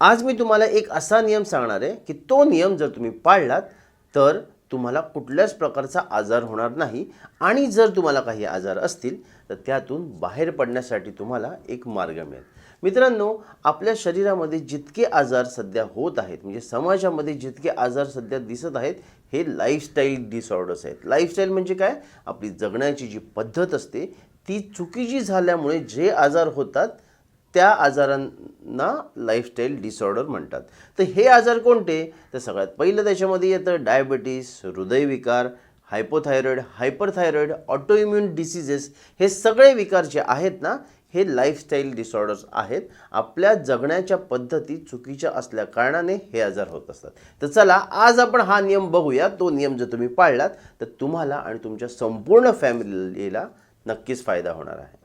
आज मी तुम्हाला एक असा नियम सांगणार आहे की तो नियम जर तुम्ही पाळलात तर तुम्हाला कुठल्याच प्रकारचा आजार होणार नाही. आणि जर तुम्हाला काही आजार असतील तर त्यातून बाहेर पडण्यासाठी तुम्हाला एक मार्ग मिळेल. मित्रांनो आपल्या शरीरामध्ये जितके आजार सध्या होत आहेत म्हणजे समाजामध्ये जितके आजार सध्या दिसत आहेत हे लाईफस्टाईल डिसऑर्डर्स आहेत. लाईफस्टाईल म्हणजे काय? आपली जगण्याची जी पद्धत असते ती चुकीची झाल्यामुळे जे आजार होतात त्या आजारांना लाईफस्टाईल डिसऑर्डर म्हणतात. तर हे आजार कोणते? तर सगळ्यात पहिलं त्याच्यामध्ये येतं डायबिटीस हृदयविकार हायपोथायरॉईड हायपरथायरॉईड ऑटोइम्युन डिसिजेस हे सगळे विकार जे आहेत ना हे लाईफस्टाईल डिसऑर्डर्स आहेत. आपल्या जगण्याच्या पद्धती चुकीच्या असल्या कारणाने हे आजार होत असतात. तर चला आज आपण हा नियम बघूया. तो नियम जर तुम्ही पाळलात तर तुम्हाला आणि तुमच्या संपूर्ण फॅमिलीला नक्कीच फायदा होणार आहे.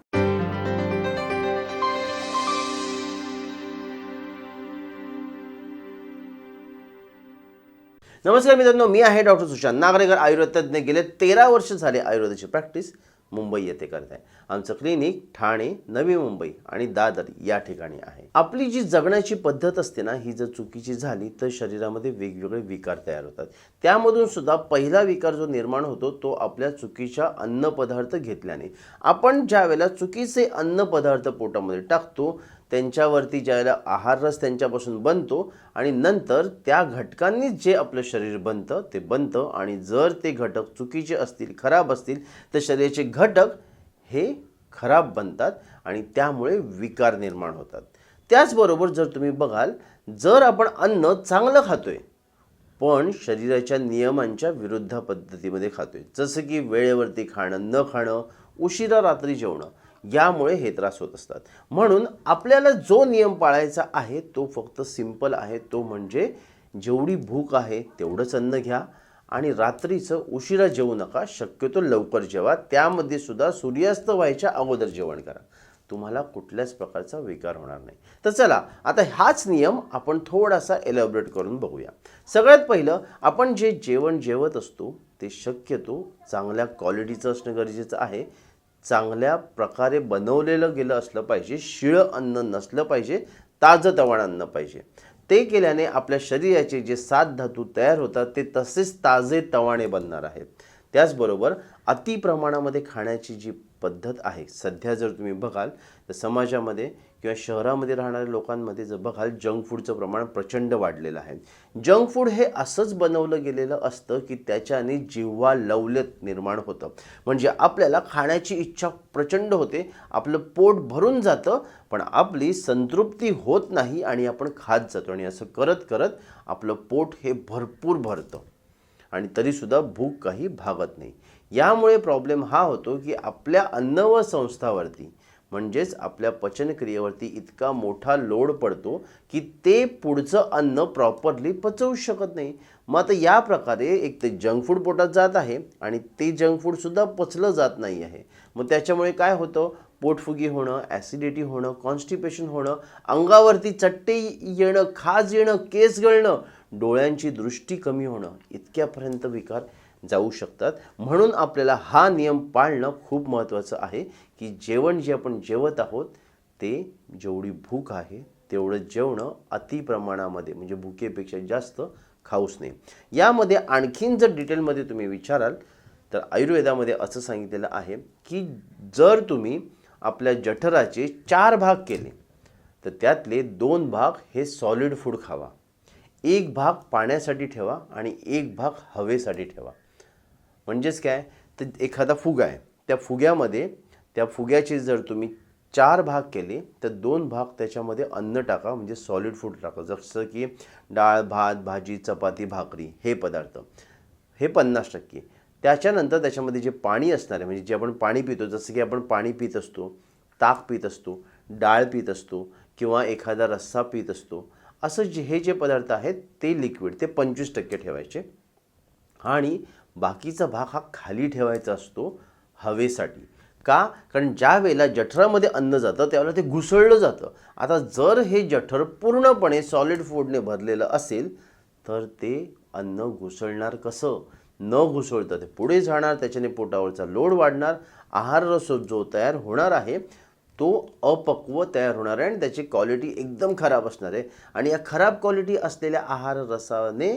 नमस्कार मित्रांनो मी आहे डॉक्टर सुशांत नागरेकर आयुर्वेद तज्ज्ञ गेले तेरा वर्ष झाले आयुर्वेदाची प्रॅक्टिस मुंबई येथे करत आहे. आमचं क्लिनिक ठाणे नवी मुंबई आणि दादर या ठिकाणी आहे. आपली जी जगण्याची पद्धत असते ना ही जर चुकीची झाली तर शरीरामध्ये वेगवेगळे विकार तयार होतात. त्यामधून सुद्धा पहिला विकार जो निर्माण होतो तो आपल्या चुकीच्या अन्नपदार्थ घेतल्याने. आपण ज्या वेळेला चुकीचे अन्नपदार्थ पोटामध्ये टाकतो त्यांच्यावरती ज्यावेळेला आहार रस त्यांच्यापासून बनतो आणि नंतर त्या घटकांनीच जे आपलं शरीर बनतं ते बनतं आणि जर ते घटक चुकीचे असतील खराब असतील तर शरीराचे घटक हे खराब बनतात आणि त्यामुळे विकार निर्माण होतात. त्याचबरोबर जर तुम्ही बघाल जर आपण अन्न चांगलं खातोय पण शरीराच्या नियमांच्या विरुद्ध पद्धतीमध्ये खातोय जसं की वेळेवरती खाणं न खाणं उशिरा रात्री जेवणं यामुळे हे त्रास होत असतात. म्हणून आपल्याला जो नियम पाळायचा आहे तो फक्त सिंपल आहे. तो म्हणजे जेवढी भूक आहे तेवढंच अन्न घ्या. आणि रात्रीचं उशिरा जेवू नका शक्यतो लवकर जेवा. त्यामध्ये सुद्धा सूर्यास्त व्हायच्या अगोदर जेवण करा. तुम्हाला कुठल्याच प्रकारचा विकार होणार नाही. तर चला आता हाच नियम आपण थोडासा एलॅबरेट करून बघूया. सगळ्यात पहिलं आपण जे जेवण जेवत असतो ते शक्यतो चांगल्या क्वालिटीचं असणं गरजेचं आहे. चांगल्या प्रकारे बनवलेलं गेलं असलं पाहिजे शिळं अन्न नसलं पाहिजे ताजं तवाण अन्न पाहिजे. ते केल्याने आपल्या शरीराचे जे सात धातू तयार होतात ते तसेच ताजे तवाणे बनणार आहेत. त्याचबरोबर अति प्रमाणामध्ये खाण्याची जी पद्धत आहे. सध्या जर तुम्ही बघाल तर समाजामध्ये किंवा शहरामध्ये राहणाऱ्या लोकांमध्ये जर बघाल जंक फूडचं प्रमाण प्रचंड वाढलेलं आहे. जंक फूड हे असंच बनवलं गेलेलं असतं की त्याच्याने जिव्हा लवलत निर्माण होतं. म्हणजे आपल्याला खाण्याची इच्छा प्रचंड होते आपलं पोट भरून जातं पण आपली संतृप्ती होत नाही आणि आपण खात जातो. आणि असं करत करत आपलं पोट हे भरपूर भरतं. आणि तरीसुद्धा भूक काही भागत नाही. यामुळे प्रॉब्लेम हा होतो की आपल्या अन्न व संस्थावरती म्हणजेच आपल्या पचनक्रियेवरती इतका मोठा लोड पडतो की ते पुढचं अन्न प्रॉपरली पचवू शकत नाही. मग आता या प्रकारे एक ते जंक फूड पोटात जात आहे आणि ते जंक फूडसुद्धा पचलं जात नाही आहे. मग त्याच्यामुळे काय होतं? पोटफुगी होणं ॲसिडिटी होणं कॉन्स्टिपेशन होणं अंगावरती चट्टे येणं खाज येणं केस गळणं डोळ्यांची दृष्टी कमी होणं इतक्यापर्यंत विकार. जाऊ शकतात. म्हणून आपल्याला हा नियम पाळणं खूप महत्त्वाचं आहे की जेवण जे आपण जेवत आहोत ते जेवढी भूक आहे तेवढं जेवणं अति प्रमाणामध्ये म्हणजे भुकेपेक्षा जास्त खाऊच नाही यामध्ये आणखीन जर डिटेलमध्ये तुम्ही विचाराल तर आयुर्वेदामध्ये असं सांगितलेलं आहे की जर तुम्ही आपल्या जठराचे चार भाग केले तर त्यातले दोन भाग हे सॉलिड फूड खावा. एक भाग पाण्यासाठी ठेवा आणि एक भाग हवेसाठी ठेवा. म्हणजेच काय? तर एखादा फुगा आहे. त्या फुग्यामध्ये त्या फुग्याचे जर तुम्ही चार भाग केले तर दोन भाग त्याच्यामध्ये अन्न टाका म्हणजे सॉलिड फूड टाका. जसं की डाळ भात भाजी चपाती भाकरी हे पदार्थ. हे पन्नास टक्के. त्याच्यानंतर त्याच्यामध्ये जे पाणी असणार आहे म्हणजे जे आपण पाणी पितो जसं की आपण पाणी पित असतो ताक पित असतो डाळ पित असतो किंवा एखादा रस्सा पित असतो असं जे हे जे पदार्थ आहेत ते लिक्विड ते पंचवीस टक्के ठेवायचे. आणि बाकीचा भाग हा खाली ठेवायचा असतो हवेसाठी. का? कारण ज्या वेळेला जठरामध्ये अन्न जातं त्यावेळेला ते घुसळलं जातं. आता जर हे जठर पूर्णपणे सॉलिड फूडने भरलेलं असेल तर ते अन्न घुसळणार कसं? न घुसळतं ते पुढे जाणार त्याच्याने पोटावरचा लोड वाढणार आहार रस जो तयार होणार आहे तो अपक्व तयार होणार आहे आणि त्याची क्वालिटी एकदम खराब असणार आहे. आणि या खराब क्वालिटी असलेल्या आहार रसाने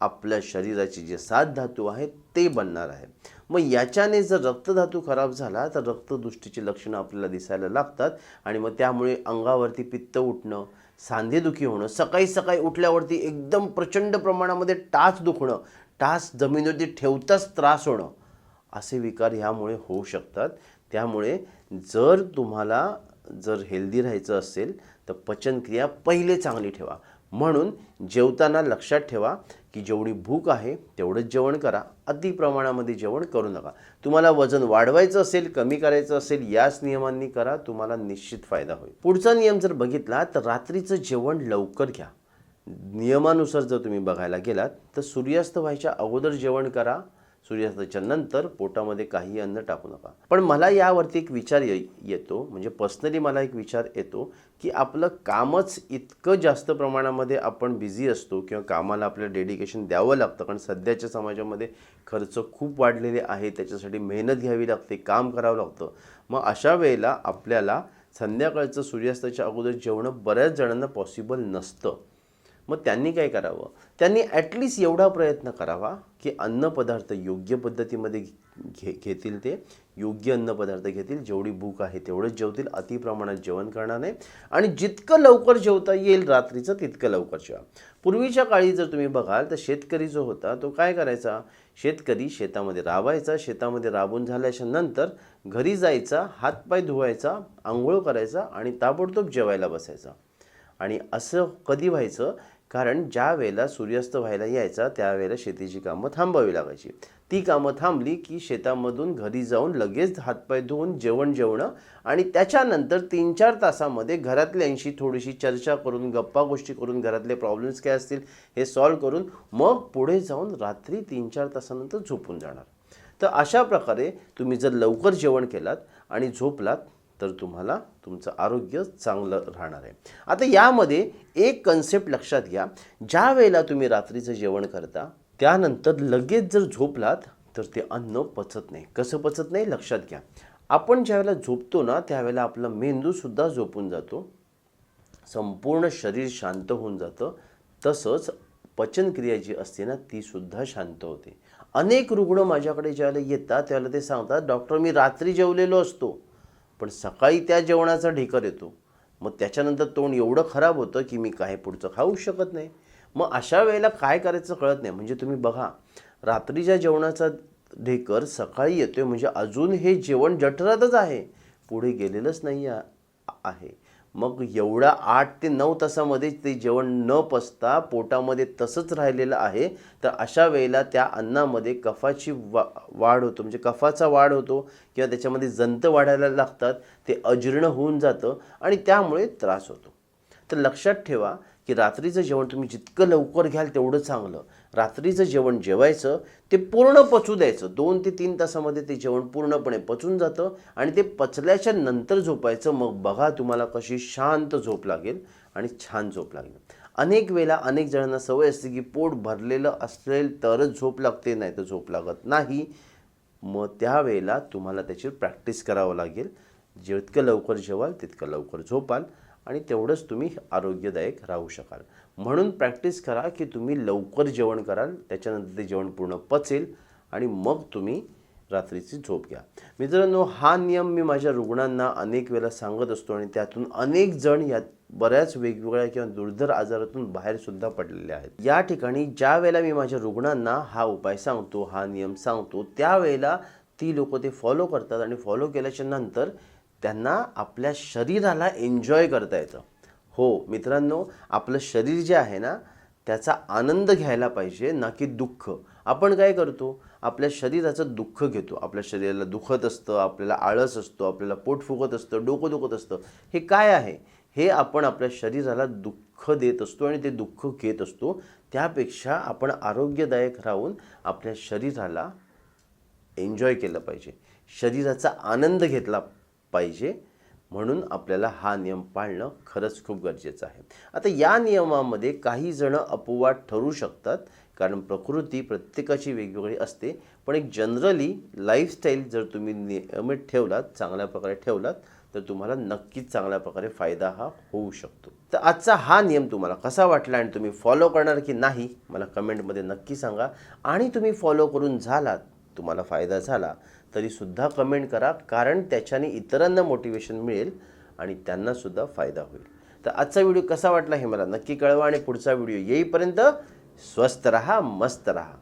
आपल्या शरीराची जे सात धातू आहेत ते बनणार आहे. मग याच्याने जर रक्तधातू खराब झाला तर रक्तदृष्टीची लक्षणं आपल्याला दिसायला लागतात आणि मग त्यामुळे अंगावरती पित्त उठणं सांधेदुखी होणं सकाळी सकाळी उठल्यावरती एकदम प्रचंड प्रमाणामध्ये टाच दुखणं टाच जमिनीवरती ठेवताच त्रास होणं असे विकार ह्यामुळे होऊ शकतात. त्यामुळे जर तुम्हाला जर हेल्दी राहायचं असेल तर पचनक्रिया पहिले चांगली ठेवा. म्हणून जेवताना लक्षात ठेवा की जेवढी भूक आहे तेवढंच जेवण करा. अति प्रमाणामध्ये जेवण करू नका. तुम्हाला वजन वाढवायचं असेल कमी करायचं असेल याच नियमांनी करा. तुम्हाला निश्चित फायदा होईल. पुढचा नियम जर बघितला तर रात्रीचं जेवण लवकर घ्या. नियमानुसार जर तुम्ही बघायला गेलात तर सूर्यास्त व्हायच्या अगोदर जेवण करा. सूर्यास्ताच्या नंतर पोटामध्ये काही अन्न टाकू नका. पण मला यावरती एक विचार ये येतो म्हणजे पर्सनली मला एक विचार येतो की आपलं कामच इतकं जास्त प्रमाणामध्ये आपण बिझी असतो किंवा कामाला आपल्याला डेडिकेशन द्यावं लागतं कारण सध्याच्या समाजामध्ये खर्च खूप वाढलेले आहे त्याच्यासाठी मेहनत घ्यावी लागते काम करावं लागतं. मग अशा वेळेला आपल्याला संध्याकाळचं सूर्यास्ताच्या अगोदर जेवणं बऱ्याच जणांना पॉसिबल नसतं. मग त्यांनी काय करावं? त्यांनी ॲटलिस्ट एवढा प्रयत्न करावा की अन्नपदार्थ योग्य पद्धतीमध्ये घे घेतील ते. योग्य अन्नपदार्थ घेतील. जेवढी भूक आहे तेवढंच जेवतील. अतिप्रमाणात जेवण करणार नाही. आणि जितकं लवकर जेवता येईल रात्रीचं तितकं लवकर जेवा. पूर्वीच्या काळी जर तुम्ही बघाल तर शेतकरी जो होता तो काय करायचा? शेतकरी शेतामध्ये राबायचा. शेतामध्ये राबून झाल्याच्यानंतर घरी जायचा हातपाय धुवायचा आंघोळ करायचा आणि ताबडतोब जेवायला बसायचा. आणि असं कधी व्हायचं कारण ज्या वेळेला सूर्यास्त व्हायला यायचा त्यावेळेला शेतीची कामं थांबावी लागायची. ती कामं थांबली की शेतामधून घरी जाऊन लगेच हातपाय धुवून जेवण जेवणं आणि त्याच्यानंतर तीन चार तासामध्ये घरातल्यांशी थोडीशी चर्चा करून गप्पा गोष्टी करून घरातले प्रॉब्लेम्स काय असतील हे सॉल्व करून मग पुढे जाऊन रात्री तीन चार तासानंतर झोपून जाणार. तर अशा प्रकारे तुम्ही जर लवकर जेवण केलात आणि झोपलात तर तुम्हाला तुमचं आरोग्य चांगलं राहणार आहे. आता यामध्ये एक कन्सेप्ट लक्षात घ्या. ज्या वेळेला तुम्ही रात्रीचं जेवण करता त्यानंतर लगेच जर झोपलात तर ते अन्न पचत नाही. कसं पचत नाही? लक्षात घ्या. आपण ज्यावेळेला झोपतो ना त्यावेळेला आपला मेंदूसुद्धा झोपून जातो. संपूर्ण शरीर शांत होऊन जातं. तसंच पचनक्रिया जी असते ना तीसुद्धा शांत होते. अनेक रुग्ण माझ्याकडे ज्यावेळेला येतात त्यावेळेला ते सांगतात डॉक्टर मी रात्री जेवलेलो असतो. पण सकाळी त्या जेवणाचा ढेकर येतो. मग त्याच्यानंतर तोंड एवढं खराब होतं की मी काय पुढचं खाऊ शकत नाही. मग अशा वेळेला काय करायचं कळत नाही. म्हणजे तुम्ही बघा रात्रीच्या जेवणाचा ढेकर सकाळी येतोय म्हणजे अजून हे जेवण जठरातच आहे. पुढे गेलेलंच नाही आहे. मग एवढा आठ ते नऊ तासामध्ये ते जेवण न पचता पोटामध्ये तसंच राहिलेलं आहे तर अशा वेळेला त्या अन्नामध्ये कफाची वा वाढ होतो म्हणजे कफाचा वाढ होतो किंवा त्याच्यामध्ये जंत वाढायला लागतात ते अजीर्ण होऊन जातं आणि त्यामुळे त्रास होतो. तर लक्षात ठेवा की रात्रीचं जेवण तुम्ही जितकं लवकर घ्याल तेवढं चांगलं. रात्रीचं जेवण जेवायचं ते पूर्ण पचू द्यायचं. दोन ते तीन तासामध्ये ते जेवण पूर्णपणे पचून जातं आणि ते पचल्याच्या नंतर झोपायचं. मग बघा तुम्हाला कशी शांत झोप लागेल आणि छान झोप लागेल. अनेक वेळेला अनेक जणांना सवय असते की पोट भरलेलं असेल तरच झोप लागते नाही तर झोप लागत नाही. मग त्यावेळेला तुम्हाला त्याची प्रॅक्टिस करावं लागेल. जितकं लवकर जेवाल तितकं लवकर झोपाल. आणि तेवढंच तुम्ही आरोग्यदायक राहू शकाल. म्हणून प्रॅक्टिस करा की तुम्ही लवकर जेवण कराल त्याच्यानंतर ते जेवण पूर्ण पचेल आणि मग तुम्ही रात्रीची झोप घ्या. मित्रांनो हा नियम मी माझ्या रुग्णांना अनेक वेळा सांगत असतो आणि त्यातून अनेक जण यात बऱ्याच वेगवेगळ्या किंवा दुर्धर आजारातून बाहेरसुद्धा पडलेले आहेत. या ठिकाणी ज्या वेळेला मी माझ्या रुग्णांना हा उपाय सांगतो हा नियम सांगतो त्यावेळेला ती लोक ते फॉलो करतात आणि फॉलो केल्याच्यानंतर त्यांना आपल्या शरीराला एन्जॉय करता येतं. हो मित्रांनो आपलं शरीर जे आहे ना त्याचा आनंद घ्यायला पाहिजे ना की दुःख. आपण काय करतो? आपल्या शरीराचं दुःख घेतो. आपल्या शरीराला दुखत असतं आपल्याला आळस असतो आपल्याला पोट फुगत असतं डोकं दुखत असतं. हे काय आहे? हे आपण आपल्या शरीराला दुःख देत असतो आणि ते दुःख घेत असतो. त्यापेक्षा आपण आरोग्यदायक राहून आपल्या शरीराला एन्जॉय केलं पाहिजे. शरीराचा आनंद घेतला पाहिजे. म्हणून आपल्याला हा नियम पाळणं खरंच खूप गरजेचं आहे. आता या नियमामध्ये काही जण अपवाद ठरू शकतात कारण प्रकृती प्रत्येकाची वेगवेगळी असते. पण एक जनरली लाईफस्टाईल जर तुम्ही नियमित ठेवलात चांगल्या प्रकारे ठेवलात तर तुम्हाला नक्कीच चांगल्या प्रकारे फायदा हा होऊ शकतो. तर आजचा हा नियम तुम्हाला कसा वाटला आणि तुम्ही फॉलो करणार की नाही मला कमेंटमध्ये नक्की सांगा. आणि तुम्ही फॉलो करून झालात तुम्हाला फायदा झाला तरीसुद्धा कमेंट करा कारण त्याच्याने इतरांना मोटिवेशन मिळेल आणि त्यांनासुद्धा फायदा होईल. तर आजचा व्हिडिओ कसा वाटला हे मला नक्की कळवा आणि पुढचा व्हिडिओ येईपर्यंत स्वस्त रहा मस्त रहा.